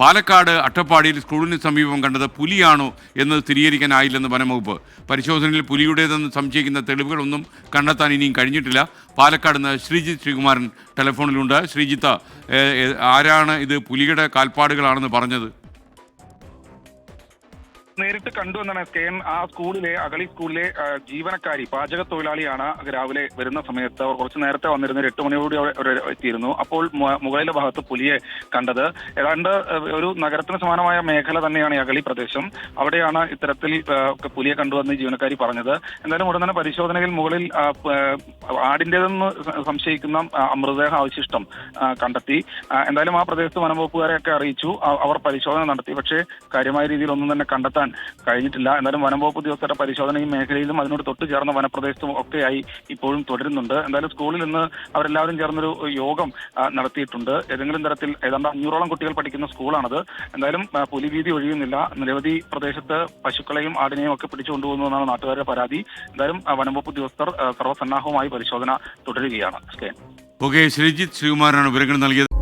പാലക്കാട് അട്ടപ്പാടിയിൽ സ്കൂളിന് സമീപം കണ്ടത് പുലിയാണോ എന്ന് സ്ഥിരീകരിക്കാനായില്ലെന്ന് വനംവകുപ്പ്. പരിശോധനയിൽ പുലിയുടേതെന്ന് സംശയിക്കുന്ന തെളിവുകളൊന്നും കണ്ടെത്താൻ ഇനിയും കഴിഞ്ഞിട്ടില്ല. പാലക്കാട് നിന്ന് ശ്രീജിത്ത് ശ്രീകുമാരൻ ടെലിഫോണിലുണ്ട്. ശ്രീജിത്ത് ആരാണ് ഇത് പുലിയുടെ കാൽപ്പാടുകളാണെന്ന് പറഞ്ഞത്? നേരിട്ട് കണ്ടു എന്നാണ് കെ എൻ ആ സ്കൂളിലെ അഗളി സ്കൂളിലെ ജീവനക്കാരി പാചക തൊഴിലാളിയാണ് രാവിലെ വരുന്ന സമയത്ത് അവർ കുറച്ച് നേരത്തെ വന്നിരുന്ന. ഒരു എട്ട് മണിയോടെ എത്തിയിരുന്നു. അപ്പോൾ മുകളിലെ ഭാഗത്ത് പുലിയെ കണ്ടത്. ഏതാണ്ട് ഒരു നഗരത്തിന് സമാനമായ മേഖല തന്നെയാണ് ഈ അഗളി പ്രദേശം. അവിടെയാണ് ഇത്തരത്തിൽ പുലിയെ കണ്ടുവന്ന് ജീവനക്കാരി പറഞ്ഞത്. എന്തായാലും ഉടൻ തന്നെ പരിശോധനയിൽ മുകളിൽ ആടിന്റേതെന്ന് സംശയിക്കുന്ന മൃതദേഹ അവശിഷ്ടം കണ്ടെത്തി. എന്തായാലും ആ പ്രദേശത്ത് വനംവകുപ്പുകാരെയൊക്കെ അറിയിച്ചു. അവർ പരിശോധന നടത്തി. പക്ഷേ കാര്യമായ രീതിയിൽ ഒന്നും തന്നെ കണ്ടെത്താൻ കഴിഞ്ഞിട്ടില്ല. എന്നാലും വനംവകുപ്പ് ഉദ്യോഗസ്ഥരുടെ പരിശോധന ഈ മേഖലയിലും അതിനോട് തൊട്ട് ചേർന്ന വനപ്രദേശത്തും ഒക്കെയായി ഇപ്പോഴും തുടരുന്നുണ്ട്. എന്തായാലും സ്കൂളിൽ നിന്ന് അവരെല്ലാവരും ചേർന്നൊരു യോഗം നടത്തിയിട്ടുണ്ട്. ഏതെങ്കിലും തരത്തിൽ ഏതാണ്ട് അഞ്ഞൂറോളം കുട്ടികൾ പഠിക്കുന്ന സ്കൂളാണത്. എന്തായാലും പുലിവീതി ഒഴിയുന്നില്ല. നിരവധി പ്രദേശത്ത് പശുക്കളെയും ആടിനെയും ഒക്കെ പിടിച്ചുകൊണ്ടുപോകുന്നതാണ് നാട്ടുകാരുടെ പരാതി. എന്തായാലും വനംവകുപ്പ് ഉദ്യോഗസ്ഥർ സർവസന്നാഹവുമായി പരിശോധന തുടരുകയാണ്. ഓക്കെ. ശ്രീജിത്ത് ശ്രീകുമാരനാണ് വിവരങ്ങൾ നൽകിയത്.